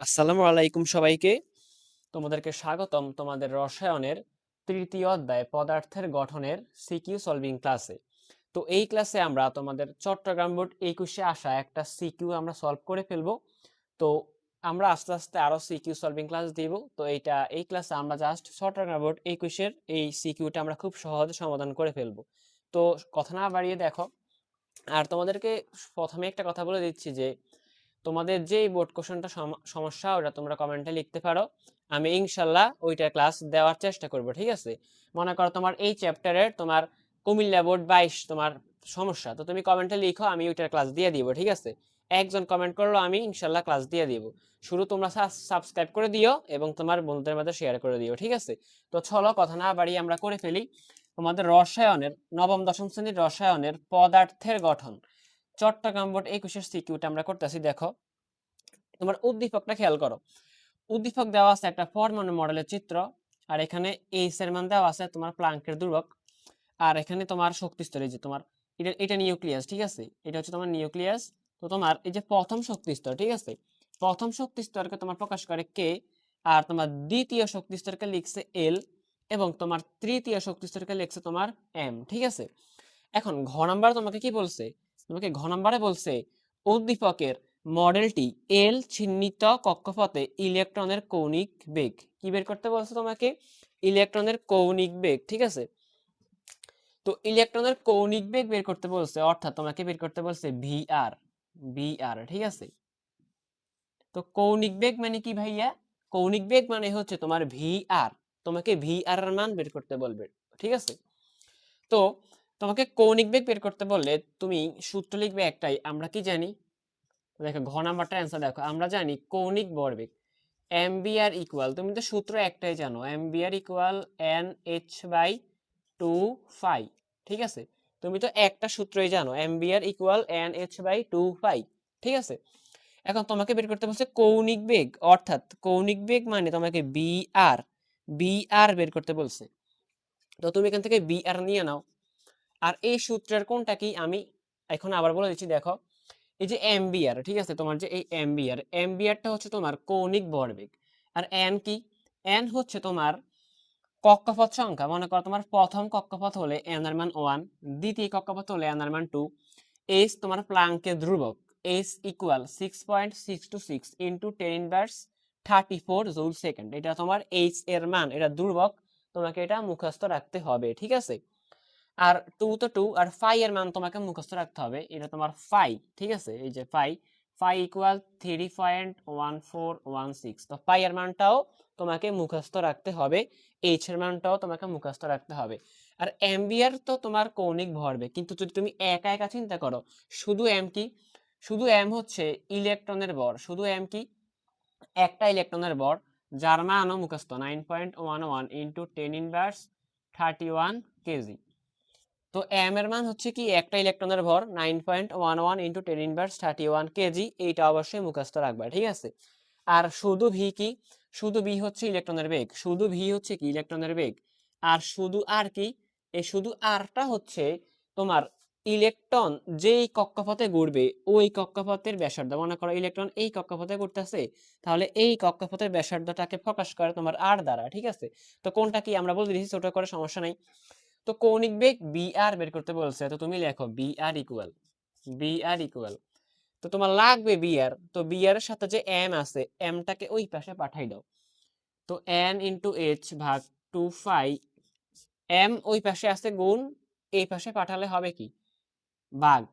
আসসালামু আলাইকুম সবাইকে। তোমাদেরকে স্বাগতম তোমাদের রসায়নের তৃতীয় অধ্যায় পদার্থের গঠনের সিকিউ সলভিং ক্লাসে। তো এই ক্লাসে আমরা তোমাদের চট্টগ্রাম বোর্ড একুশে আসা একটা সিকিউ আমরা সলভ করে ফেলব। তো আমরা আস্তে আস্তে আরও সিকিউ সলভিং ক্লাস দিব। তো এইটা, এই ক্লাসে আমরা জাস্ট চট্টগ্রাম বোর্ড একুশের এই সিকিউটা আমরা খুব সহজে সমাধান করে ফেলব। তো কথা না বাড়িয়ে দেখো। আর তোমাদেরকে প্রথমে একটা কথা বলে দিচ্ছি যে তোমাদের যে বোর্ড কোশ্চেনটা সমস্যা, ওটা তোমরা কমেন্টে লিখতে পারো। আমি ইনশাল্লাহ ওইটা ক্লাস দেওয়ার চেষ্টা করব, ঠিক আছে? মনে করো তোমার এই চ্যাপ্টারের তোমার কুমিল্লা বোর্ড বাইশ তোমার সমস্যা, তো তুমি কমেন্টে লিখো, আমি ওইটার ক্লাস দিয়ে দিব, ঠিক আছে? একজন কমেন্ট করল, আমি ইনশাল্লাহ ক্লাস দিয়ে দিব। শুরু তোমরা সাবস্ক্রাইব করে দিও এবং তোমার বন্ধুদের মধ্যে শেয়ার করে দিও, ঠিক আছে? তো চলো, কথা না বাড়িয়ে আমরা করে ফেলি। তোমাদের রসায়নের, নবম, দশম শ্রেণির রসায়নের পদার্থের গঠন। চট্টগ্রাম বোর্ড একুশের সিকিউটা আমরা করতেছি, দেখো। তোমার উদ্দীপকটা খেয়াল করো। উদ্দীপক দেওয়া আছে একটা পরমাণু মডেলের চিত্র, আর এখানে এইচ এর মান দেওয়া আছে তোমার প্লাঙ্কের দুর্বক আর এখানে তোমার শক্তি স্তর এই যে তোমার, এটা এটা নিউক্লিয়াস, ঠিক আছে? এটা হচ্ছে তোমার নিউক্লিয়াস। তো তোমার এই যে প্রথম শক্তি স্তর ঠিক আছে? প্রথম শক্তি স্তরকে তোমার প্রকাশ করে কে আর তোমার দ্বিতীয় শক্তি স্তরকে লিখছে এল এবং তোমার তৃতীয় শক্তি স্তরকে লিখছে তোমার এম ঠিক আছে? এখন ঘ নাম্বার তোমাকে কি বলছে? তোমাকে ঘ নাম্বারে বলছে, উদ্দীপকের মডেলটি এল চিহ্নিত কক্ষপথে ইলেকট্রনের কৌণিক বেগ। কি বের করতে বলছে তোমাকে? ইলেকট্রনের কৌণিক বেগ, ঠিক আছে? তো ইলেকট্রনের কৌণিক বেগ বের করতে বলছে, অর্থাৎ তোমাকে বের করতে বলছে ভি আর ভি আর ঠিক আছে? তো কৌণিক বেগ মানে কি ভাইয়া? কৌণিক বেগ মানে হচ্ছে তোমার ভি আর তোমাকে ভি আর এর মান বের করতে বলবে, ঠিক আছে? তো তোমাকে কৌণিক বেগ বের করতে বললে তুমি সূত্র লিখবে একটাই, আমরা কি জানি? দেখো ঘ নাম্বারটা অ্যান্সার দেখো, আমরা জানি কৌণিক ভরবেগ এম বি আর ইকুয়াল তুমি তো সূত্র একটাই জানো M B R equal N H by two pi ঠিক আছে? তুমি তো একটা সূত্রই জানো M B R equal N H by two pi ঠিক আছে? এখন তোমাকে বের করতে বলছে কৌণিক বেগ, অর্থাৎ কৌণিক বেগ মানে তোমাকে বি আর বি আর বের করতে বলছে। তো তুমি এখান থেকে বি আর নিয়ে নাও। আর এই সূত্রের কোনটা কি আমি এখন আবার বলে দিচ্ছি, দেখো, এই যে এমবিআর ঠিক আছে? তোমার যে এই এমবিআর এমবিআরটা হচ্ছে তোমার কৌণিক ভরবেগ আর এন কি? এন হচ্ছে তোমার কক্ষপথ সংখ্যা। মনে করো তোমার প্রথম কক্ষপথ হলে এন মান ওয়ান দ্বিতীয় কক্ষপথ হলে এন মান টু এইচ তোমার প্লাঙ্কের ধ্রুবক H equal six point six two six into ten inverse thirty four joule second এটা তোমার এইচ এর মান, এটা ধ্রুবক, তোমাকে এটা মুখস্থ রাখতে হবে, ঠিক আছে? আর টু তো টু আর ফাই এর মান তোমাকে মুখস্থ রাখতে হবে। এটা তোমার ফাই ঠিক আছে? এই যে pi pi equal three point one four one six তো ফাই এর মানটাও তোমাকে মুখস্থ রাখতে হবে। এইচ এর মানটাও তোমাকে মুখস্থ রাখতে হবে। আর এমবিআর তো তোমার কৌণিক ভরবে কিন্তু যদি তুমি একা একা চিন্তা করো, শুধু এম কি? শুধু এম হচ্ছে ইলেকট্রনের ভর। শুধু এম কি? একটা ইলেকট্রনের ভর, যার মানও মুখস্থ। Nine point one one into ten inverse thirty one KG তো এম এর মান হচ্ছে কি, একটা ইলেকট্রনের ভর nine point one one into ten inverse thirty one KG এইটা অবশ্যই মুখস্থ রাখবা, ঠিক আছে? আর শুধু ভি কি? শুধু ভি হচ্ছে ইলেকট্রনের বেগ, শুধু ভি হচ্ছে কি, ইলেকট্রনের বেগ, আর শুধু আর কি? এই শুধু আরটা হচ্ছে তোমার ইলেকট্রন যেই কক্ষপথে ঘুরবে, ওই কক্ষপথের ব্যাসার্ধ, মনে করো ইলেকট্রন এই কক্ষপথে ঘুরতেছে, তাহলে এই কক্ষপথের ব্যাসার্ধটাকে প্রকাশ করে তোমার আর দ্বারা, ঠিক আছে? তো কোনটা কি আমরা বলে দিচ্ছি ছোট করে সমস্যা নাই। তো কৌণিক বেগ বি আর বের করতে বলছে, তো তুমি লেখো B R equal B R equal তো তোমার লাগবে বি আর তো বি আর এর সাথে যে এম আছে এমটাকে ওই পাশে পাঠাই দাও, তো এন ইন্টু এইচ ভাগ টু ফাই এম ওই পাশে আছে গুণ, এই পাশে পাঠালে হবে কি? বাঘ,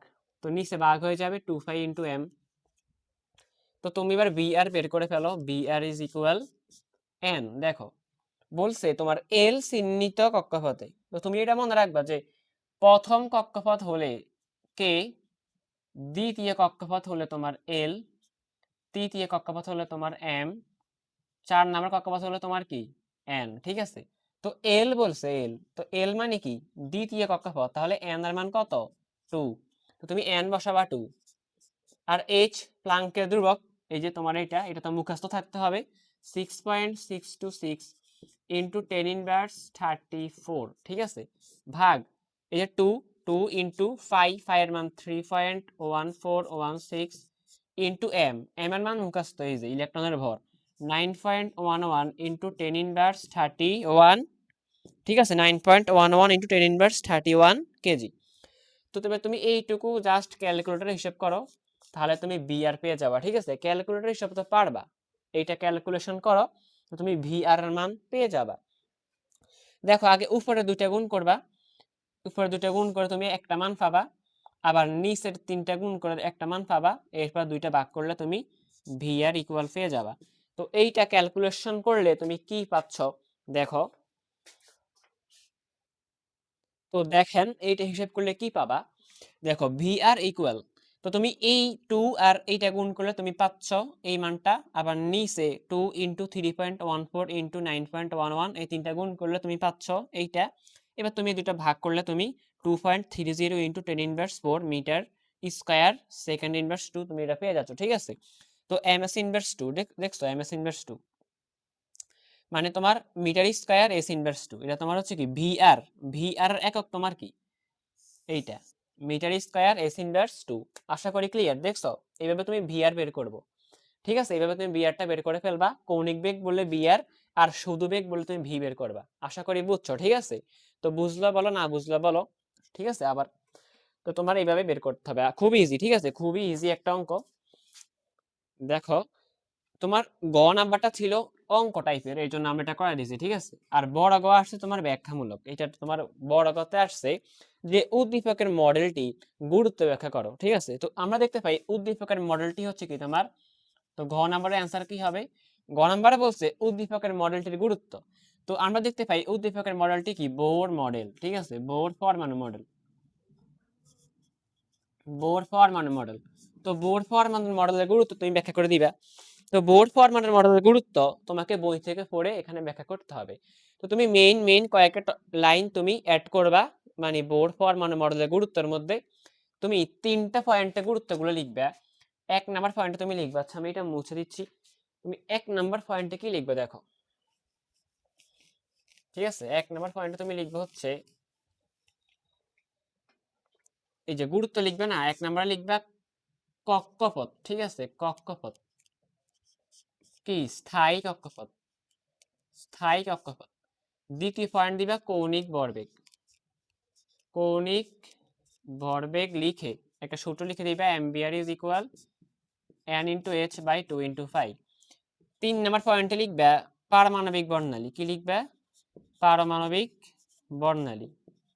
তো নিচে বাঘ হয়ে যাবে টু ফাই ইন্টু এম তো তুমি এবার বি আর বের করে ফেলো B R is equal N দেখো, বলছে তোমার এল চিহ্নিত কক্ষপথে তো তুমি এটা মনে রাখবা যে প্রথম কক্ষপথ হলে কে? দ্বিতীয় কক্ষপথ হলে তোমার এল, তৃতীয় কক্ষপথ হলে তোমার এম, চার নাম্বার কক্ষপথ হলে তোমার কি? এন, ঠিক আছে? তো এল বলছে এল, তো এল মানে কি? দ্বিতীয় কক্ষপথ, তাহলে এন এর মান কত? টু, তো তুমি এন বসাবা টু। আর এইচ প্লাঙ্কের ধ্রুবক, এই যে তোমার এটা এটা তো মুখস্থ থাকতে হবে six point six two six into ten inverse thirty four ঠিক আছে? ভাগ, এই যে two two into five five মান three point one four one six into M M এর মান মুখস্থ, এই যে ইলেকট্রনের ভর। Nine point one one into ten inverse thirty one ঠিক আছে? Nine point one one into ten inverse thirty one KG তো তবে তুমি এইটুকু জাস্ট ক্যালকুলেটরে হিসেব করো, তাহলে তুমি বি আর পেয়ে যাবা, ঠিক আছে? ক্যালকুলেটর হিসাব তো পারবা। এইটা ক্যালকুলেশন করো তো তুমি ভি আর এর মান পেয়ে যাবা। দেখো, আগে উপরে দুইটা গুণ করবা। উপরে দুইটা গুণ করে তুমি একটা মান পাবা। আবার নিচের তিনটা গুণ করে একটা মান পাবা। এরপর দুইটা ভাগ করলে তুমি ভি আর ইকুয়াল পেয়ে যাবা। তো এইটা ক্যালকুলেশন করলে তুমি কি পাচ্ছ? দেখো। তো দেখেন, এইটা হিসাব করলে কি পাবা? দেখো ভি আর ইকুয়াল তো তুমি এই টু আর এইটা গুণ করলে তুমি পাচ্ছ এই মানটা। আবার নিচে two into three point one four into nine point one one এই তিনটা গুণ করলে তুমি পাচ্ছ এইটা। এবার তুমি দুটো ভাগ করলে তুমি two point three zero into ten inverse four metre square second inverse two তুমি এটা পেয়ে যাচ্ছ, ঠিক আছে? তো এম এস ইনভার্স টু দেখছ এম এস ইনভার্স টু মানে তোমার metre square S inverse two এটা তোমার হচ্ছে কি ভি আর ভি আর একক তোমার কি? এইটা। Metre square S inverse two. আশা করি ক্লিয়ার দেখছ? এইভাবে তুমি ভিআর বের করব। ঠিক আছে? এইভাবে তুমি বিআরটা বের করে ফেলবা। কৌণিক বেগ বললে বিআর আর শুধু বেগ বললে তুমি ভি বের করবা। আশা করি বুঝছ? ঠিক আছে? তো বুঝলো বলো, না বুঝলো বলো? ঠিক আছে? আবার তো তোমার এইভাবে বের করতে হবে। খুবই ইজি ঠিক আছে? খুবই ইজি একটা অঙ্ক। দেখো, তোমার গ নাম্বারটা ছিল অঙ্ক টাইপের এই জন্য আমরা এটা করে দিয়েছি, ঠিক আছে? আর বড় গ আসছে তোমার ব্যাখ্যামূলক। এটা তোমার বড় গতে আসছে। যে উদ্দীপকের মডেলটি গুরুত্ব ব্যাখ্যা করো, ঠিক আছে? তো আমরা দেখতে পাই উদ্দীপকের মডেলটি হচ্ছে কি তোমার? তো ঘ নাম্বারের অ্যান্সার কি হবে? গ নাম্বারে বলছে উদ্দীপকের মডেলটির গুরুত্ব। তো আমরা দেখতে পাই উদ্দীপকের মডেলটি কি? বোর মডেল ঠিক আছে? বোর পরমাণু মডেল বোর পরমাণু মডেল তো বোর পরমাণু মডেলের গুরুত্ব তুমি ব্যাখ্যা করে দিবা। তো বোর পরমাণু মডেলের গুরুত্ব তোমাকে বই থেকে পড়ে এখানে ব্যাখ্যা করতে হবে। তো তুমি মেইন মেইন কয়েকটা লাইন তুমি অ্যাড করবা। মানে বোর পরমাণু মডেলের গুরুত্বের মধ্যে তুমি তিনটা পয়েন্টে গুরুত্বগুলো লিখবে। এক নাম্বার পয়েন্টে তুমি লিখবে আচ্ছা আমি এটা মুছে দিচ্ছি। তুমি এক নাম্বার পয়েন্টে কি লিখবে দেখো? ঠিক আছে? এক নাম্বার পয়েন্টে তুমি লিখবে হচ্ছে এই যে গুরুত্ব লিখবে না, এক নাম্বার লিখবে কক্ষপথ, ঠিক আছে? কক্ষপথ। কি? স্থায়ী কক্ষপথ। স্থায়ী কক্ষপথ। দ্বিতীয় পয়েন্ট দিবা কৌণিক ভরবেগ কৌণিক ভরবেগ লিখে একটা সূত্র লিখে দিবা MBR is equal N into H by two into five তিন নম্বর পয়েন্টে লিখবা পারমাণবিক বর্ণালী। কি লিখবা? পারমাণবিক বর্ণালী।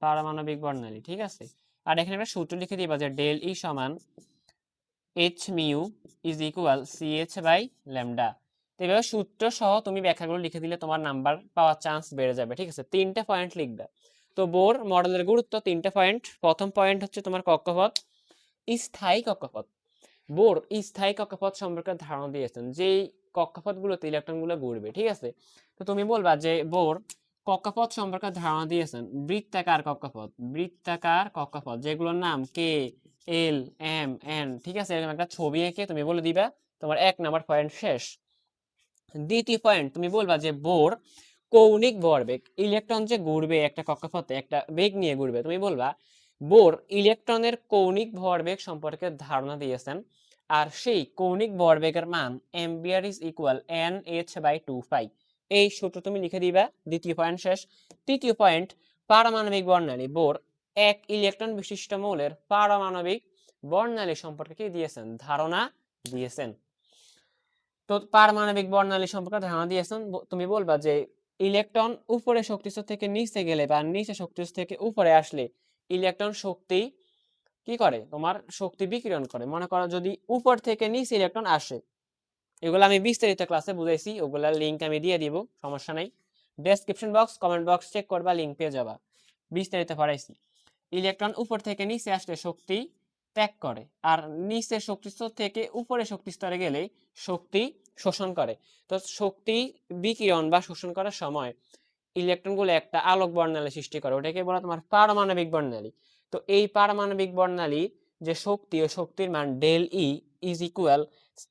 পারমাণবিক বর্ণালী, ঠিক আছে? আর এখানে একটা সূত্র লিখে দিবা যে ডেল ই সমান H mu is equal C H by lambda তো এভাবে সূত্র সহ তুমি ব্যাখ্যাগুলো লিখে দিলে তোমার নাম্বার পাওয়ার চান্স বেড়ে যাবে, ঠিক আছে? তিনটে পয়েন্ট লিখবে। তো বোর মডেলের গুরুত্ব তিনটে পয়েন্ট প্রথম পয়েন্ট হচ্ছে তোমার কক্ষপথ, স্থায়ী কক্ষপথ। বোর স্থায়ী কক্ষপথ সম্পর্কে ধারণা দিয়েছেন, যেই কক্ষপথগুলোতে ইলেকট্রনগুলো ঘুরবে, ঠিক আছে? তো তুমি বলবা যে বোর কক্ষপথ সম্পর্কে ধারণা দিয়েছেন, বৃত্তাকার কক্ষপথ বৃত্তাকার কক্ষপথ, যেগুলোর নাম কে এল এম এন ঠিক আছে? এরকম একটা ছবি এঁকে তুমি বলে দিবা, তোমার এক নাম্বার পয়েন্ট শেষ। দ্বিতীয় পয়েন্ট তুমি বলবা যে বোর কৌণিক ভরবেগ ইলেকট্রন যে ঘুরবে, একটা কক্ষপথে, একটা বেগ নিয়ে ঘুরবে, তুমি বলবা, বোর ইলেকট্রনের কৌণিক ভরবেগ সম্পর্কে ধারণা দিয়েছেন, আর সেই কৌণিক ভরবেগের মান MVR is equal N H by two five এই সূত্র তুমি লিখে দিবা, দ্বিতীয় পয়েন্ট শেষ। তৃতীয় পয়েন্ট, পারমাণবিক বর্ণালী, বোর এক ইলেকট্রন বিশিষ্ট মৌলের পারমাণবিক বর্ণালী সম্পর্কে কি দিয়েছেন? ধারণা দিয়েছেন। তো পারমাণবিক বর্ণালী সম্পর্কে ধারণা দিয়েছেন তুমি বলবা যে ইলেকট্রন উপরে শক্তিস্তর থেকে নিচে গেলে বা নিচে শক্তিস্তর থেকে উপরে আসলে ইলেকট্রন শক্তি কি করে? তোমার শক্তি বিকিরণ করে। মনে করো যদি উপর থেকে নিচে ইলেকট্রন আসে, এগুলো আমি বিস্তারিত ক্লাসে বুঝাইছি, ওগুলার লিঙ্ক আমি দিয়ে দিব, সমস্যা নাই। Description box comment box check করবা লিঙ্ক পেয়ে যাবা। বিস্তারিত পড়াইছি। ইলেকট্রন উপর থেকে নিচে আসলে শক্তি ত্যাগ করে, আর নিচে শক্তিস্তর থেকে উপরে শক্তিস্তরে গেলে শক্তি শোষণ করে। তো শক্তি বিকিরণ বা শোষণ করার সময় ইলেকট্রনগুলো একটা আলোক বর্ণালী সৃষ্টি করে, ওটাকে বলা তোমার পারমাণবিক বর্ণালী। তো এই পারমাণবিক বর্ণালী যে শক্তি ও শক্তির মান del E is equal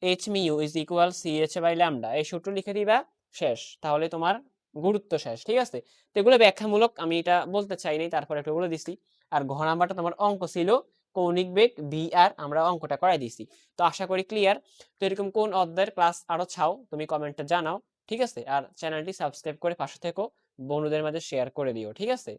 H mu is equal C H by lambda এই সূত্র লিখে দিবা শেষ। তাহলে তোমার গুরুত্ব শেষ, ঠিক আছে? তো এগুলো ব্যাখ্যামূলক, আমি এটা বলতে চাই নাই তারপরে একটু বলে দিছি। আর ঘ নাম্বারটা তোমার অঙ্ক ছিল কৌণিক বেগ ভি আর আমরা অঙ্কটা করাই দিয়েছি। তো আশা করি ক্লিয়ার তো এরকম কোন অধ্যায়ের ক্লাস আরও ছাও তুমি কমেন্টে জানাও, ঠিক আছে? আর চ্যানেলটি সাবস্ক্রাইব করে পাশে থেকো, বন্ধুদের মাঝে শেয়ার করে দিও, ঠিক আছে?